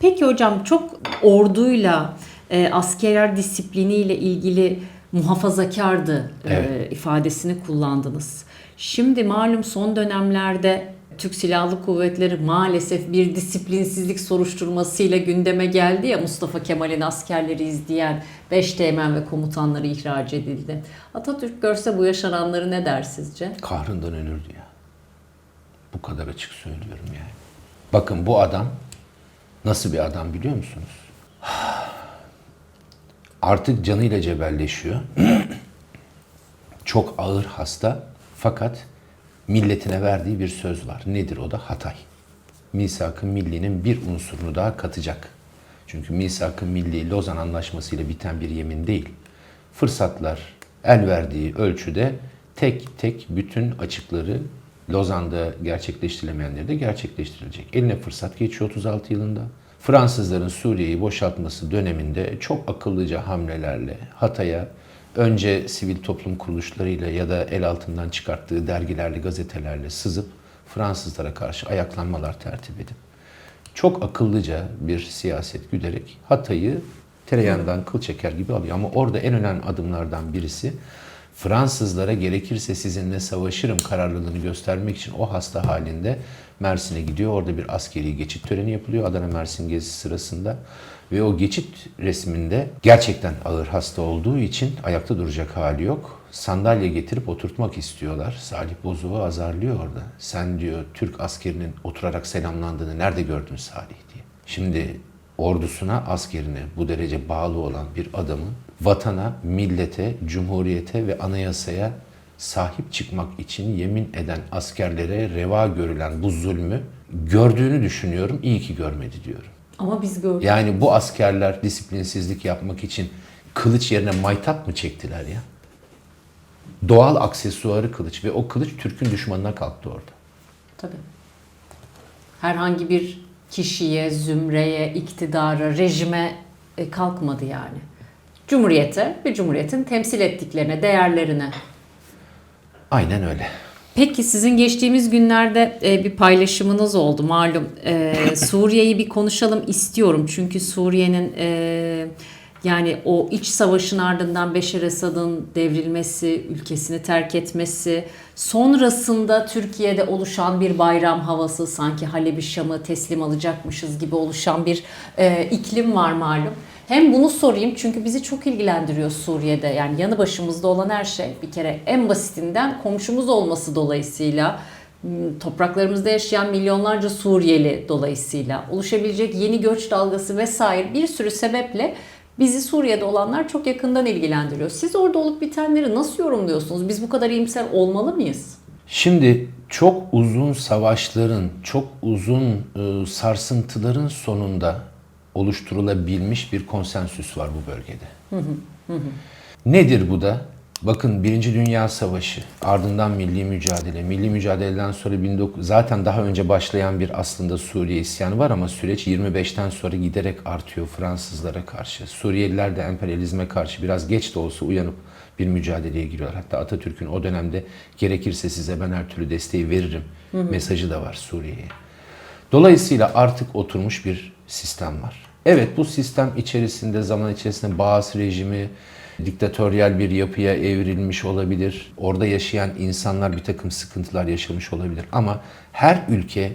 Peki hocam çok orduyla, e, askerer disipliniyle ilgili muhafazakardı e, Evet. ifadesini kullandınız. Şimdi malum son dönemlerde Türk Silahlı Kuvvetleri maalesef bir disiplinsizlik soruşturmasıyla gündeme geldi ya Mustafa Kemal'in askerleri izleyen 5 teğmen ve komutanları ihraç edildi. Atatürk görse bu yaşananları ne der sizce? Kahrından ölürdü ya. Bu kadar açık söylüyorum yani. Bakın bu adam nasıl bir adam biliyor musunuz? Artık canıyla cebelleşiyor. Çok ağır hasta fakat milletine verdiği bir söz var. Nedir o da? Hatay. Misak-ı Milli'nin bir unsurunu daha katacak. Çünkü Misak-ı Milli Lozan Anlaşması ile biten bir yemin değil. Fırsatlar el verdiği ölçüde tek tek bütün açıkları Lozan'da gerçekleştirilemeyenleri de gerçekleştirilecek. Eline fırsat geçiyor 36 yılında. Fransızların Suriye'yi boşaltması döneminde çok akıllıca hamlelerle Hatay'a önce sivil toplum kuruluşlarıyla ya da el altından çıkarttığı dergilerle, gazetelerle sızıp Fransızlara karşı ayaklanmalar tertip edip çok akıllıca bir siyaset güderek Hatay'ı tereyağından kıl çeker gibi alıyor. Ama orada en önemli adımlardan birisi Fransızlara gerekirse sizinle savaşırım kararlılığını göstermek için o hasta halinde Mersin'e gidiyor. Orada bir askeri geçit töreni yapılıyor Adana Mersin gezisi sırasında. Ve o geçit resminde gerçekten ağır hasta olduğu için ayakta duracak hali yok. Sandalye getirip oturtmak istiyorlar. Salih Bozok'u azarlıyor orada. Sen diyor Türk askerinin oturarak selamlandığını nerede gördün Salih diye. Şimdi ordusuna, askerine bu derece bağlı olan bir adamın vatana, millete, cumhuriyete ve anayasaya sahip çıkmak için yemin eden askerlere reva görülen bu zulmü gördüğünü düşünüyorum. İyi ki görmedi diyorum. Ama biz gördük. Yani bu askerler disiplinsizlik yapmak için kılıç yerine maytap mı çektiler ya? Doğal aksesuarı kılıç ve o kılıç Türk'ün düşmanına kalktı orada. Tabii. Herhangi bir kişiye, zümreye, iktidara, rejime e, kalkmadı yani. Cumhuriyete ve cumhuriyetin temsil ettiklerine, değerlerine. Aynen öyle. Peki sizin geçtiğimiz günlerde e, bir paylaşımınız oldu malum. E, Suriye'yi bir konuşalım istiyorum. Çünkü Suriye'nin e, yani o iç savaşın ardından Beşar Esad'ın devrilmesi, ülkesini terk etmesi, sonrasında Türkiye'de oluşan bir bayram havası, sanki Halep'i Şam'ı teslim alacakmışız gibi oluşan bir e, iklim var malum. Hem bunu sorayım çünkü bizi çok ilgilendiriyor Suriye'de. Yani yanı başımızda olan her şey bir kere en basitinden komşumuz olması dolayısıyla topraklarımızda yaşayan milyonlarca Suriyeli dolayısıyla oluşabilecek yeni göç dalgası vesaire bir sürü sebeple bizi Suriye'de olanlar çok yakından ilgilendiriyor. Siz orada olup bitenleri nasıl yorumluyorsunuz? Biz bu kadar iyimser olmalı mıyız? Şimdi çok uzun savaşların, çok uzun e, sarsıntıların sonunda oluşturulabilmiş bir konsensüs var bu bölgede. Nedir bu da? Bakın Birinci Dünya Savaşı, ardından milli mücadele. Milli mücadeleden sonra 19 zaten daha önce başlayan bir aslında Suriye isyanı var ama süreç 25'ten sonra giderek artıyor Fransızlara karşı. Suriyeliler de emperyalizme karşı biraz geç de olsa uyanıp bir mücadeleye giriyorlar. Hatta Atatürk'ün o dönemde gerekirse size ben her türlü desteği veririm mesajı da var Suriye'ye. Dolayısıyla artık oturmuş bir sistem var. Evet bu sistem içerisinde zaman içerisinde Baas rejimi diktatöryel bir yapıya evrilmiş olabilir. Orada yaşayan insanlar bir takım sıkıntılar yaşamış olabilir. Ama her ülke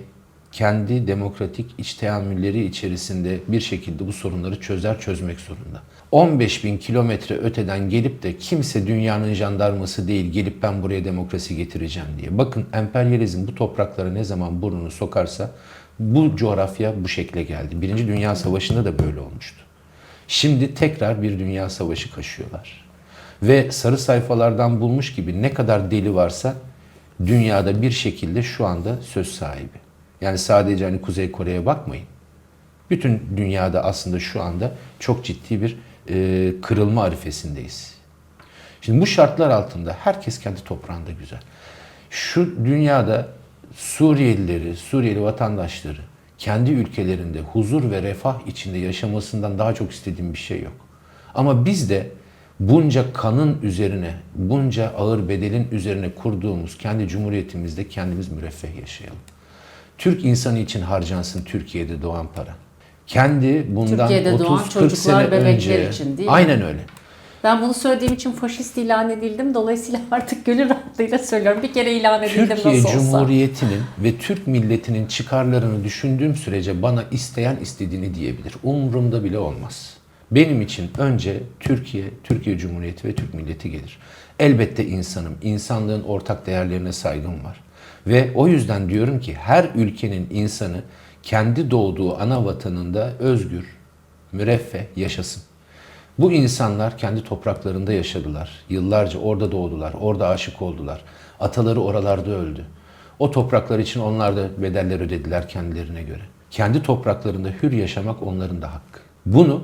kendi demokratik iç teamülleri içerisinde bir şekilde bu sorunları çözer çözmek zorunda. 15 bin kilometre öteden gelip de kimse dünyanın jandarması değil gelip ben buraya demokrasi getireceğim diye. Bakın emperyalizm bu topraklara ne zaman burnunu sokarsa bu coğrafya bu şekle geldi. Birinci Dünya Savaşı'nda da böyle olmuştu. Şimdi tekrar bir dünya savaşı kaşıyorlar. Ve sarı sayfalardan bulmuş gibi ne kadar deli varsa dünyada bir şekilde şu anda söz sahibi. Yani sadece hani Kuzey Kore'ye bakmayın. Bütün dünyada aslında şu anda çok ciddi bir e, kırılma arifesindeyiz. Şimdi bu şartlar altında herkes kendi toprağında güzel. Şu dünyada Suriyelileri, Suriyeli vatandaşları kendi ülkelerinde huzur ve refah içinde yaşamasından daha çok istediğim bir şey yok. Ama biz de bunca kanın üzerine, bunca ağır bedelin üzerine kurduğumuz kendi cumhuriyetimizde kendimiz müreffeh yaşayalım. Türk insanı için harcansın Türkiye'de doğan para. kendi bundan Türkiye'de doğan 30-40 çocuklar, sene bebekler önce için değil mi? aynen öyle. Ben bunu söylediğim için faşist ilan edildim. Dolayısıyla artık gönül rahatlığıyla söylüyorum. Bir kere ilan edildim Türkiye nasıl olsa. Cumhuriyeti'nin ve Türk milletinin çıkarlarını düşündüğüm sürece bana isteyen istediğini diyebilir. Umurumda bile olmaz. Benim için önce Türkiye, Türkiye Cumhuriyeti ve Türk milleti gelir. Elbette insanım. İnsanlığın ortak değerlerine saygım var. Ve o yüzden diyorum ki her ülkenin insanı kendi doğduğu ana vatanında özgür, müreffeh yaşasın. Bu insanlar kendi topraklarında yaşadılar. Yıllarca orada doğdular, orada aşık oldular. Ataları oralarda öldü. O topraklar için onlar da bedeller ödediler kendilerine göre. Kendi topraklarında hür yaşamak onların da hakkı. Bunu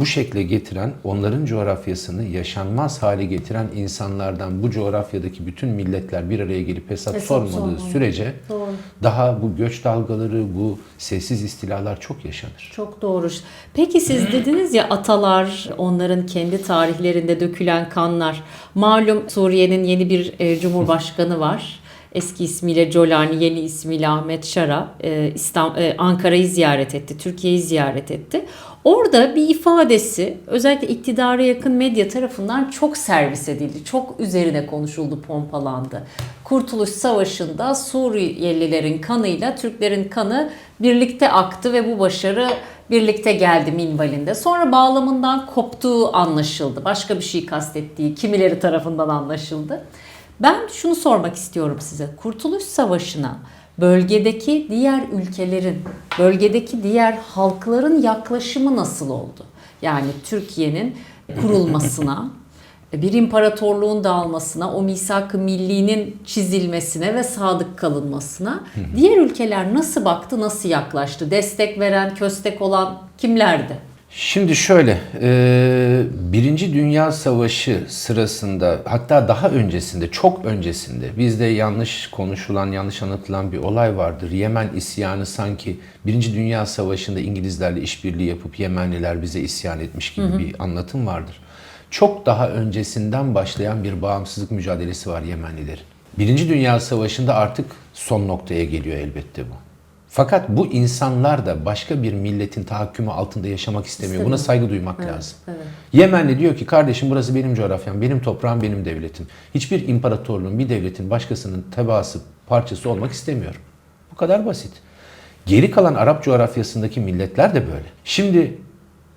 bu şekle getiren, onların coğrafyasını yaşanmaz hale getiren insanlardan bu coğrafyadaki bütün milletler bir araya gelip hesap, Hesap sormadığı sormalı. sürece Doğru. daha bu göç dalgaları, bu sessiz istilalar çok yaşanır. Çok doğru. Peki siz dediniz ya atalar, onların kendi tarihlerinde dökülen kanlar. Malum Suriye'nin yeni bir e, cumhurbaşkanı var. Eski ismiyle Colani, yeni ismiyle Ahmet Şara. E, İstam, e, Ankara'yı ziyaret etti, Türkiye'yi ziyaret etti. Orada bir ifadesi özellikle iktidara yakın medya tarafından çok servis edildi. Çok üzerine konuşuldu, pompalandı. Kurtuluş Savaşı'nda Suriyelilerin kanıyla Türklerin kanı birlikte aktı ve bu başarı birlikte geldi minvalinde. Sonra bağlamından koptuğu anlaşıldı. Başka bir şey kastettiği kimileri tarafından anlaşıldı. Ben şunu sormak istiyorum size. Kurtuluş Savaşı'na bölgedeki diğer ülkelerin, bölgedeki diğer halkların yaklaşımı nasıl oldu? Yani Türkiye'nin kurulmasına, bir imparatorluğun dağılmasına, o misak-ı millinin çizilmesine ve sadık kalınmasına diğer ülkeler nasıl baktı, nasıl yaklaştı? Destek veren, köstek olan kimlerdi? Şimdi şöyle, e, Birinci Dünya Savaşı sırasında hatta daha öncesinde, çok öncesinde bizde yanlış konuşulan, yanlış anlatılan bir olay vardır. Yemen isyanı sanki Birinci Dünya Savaşı'nda İngilizlerle işbirliği yapıp Yemenliler bize isyan etmiş gibi bir anlatım vardır. Çok daha öncesinden başlayan bir bağımsızlık mücadelesi var Yemenlilerin. Birinci Dünya Savaşı'nda artık son noktaya geliyor elbette bu. Fakat bu insanlar da başka bir milletin tahakkümü altında yaşamak istemiyor. Buna saygı duymak lazım. evet. Yemenli diyor ki kardeşim burası benim coğrafyam, benim toprağım, benim devletim. Hiçbir imparatorluğun, bir devletin başkasının tebaası, parçası olmak istemiyorum. Bu kadar basit. Geri kalan Arap coğrafyasındaki milletler de böyle. Şimdi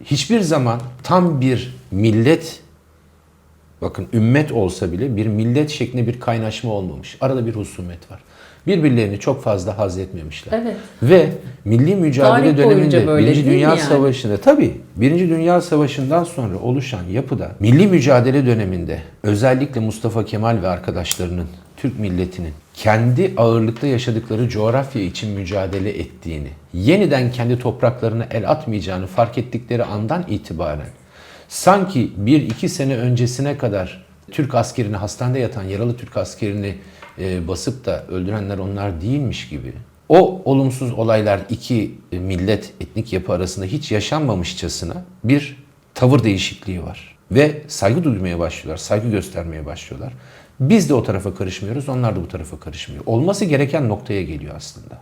hiçbir zaman tam bir millet bakın ümmet olsa bile bir millet şeklinde bir kaynaşma olmamış. Arada bir husumet var. Birbirlerini çok fazla haz etmemişler. Evet. Ve milli mücadele Tarih döneminde Birinci Dünya yani? Savaşı'nda tabii Birinci Dünya Savaşı'ndan sonra oluşan yapıda milli mücadele döneminde özellikle Mustafa Kemal ve arkadaşlarının Türk milletinin kendi ağırlıkta yaşadıkları coğrafya için mücadele ettiğini, yeniden kendi topraklarına el atmayacağını fark ettikleri andan itibaren sanki bir iki sene öncesine kadar Türk askerini hastanede yatan yaralı Türk askerini e, basıp da öldürenler onlar değilmiş gibi o olumsuz olaylar iki e, millet etnik yapı arasında hiç yaşanmamışçasına bir tavır değişikliği var. Ve saygı duymaya başlıyorlar, saygı göstermeye başlıyorlar. Biz de o tarafa karışmıyoruz, onlar da bu tarafa karışmıyor. Olması gereken noktaya geliyor aslında.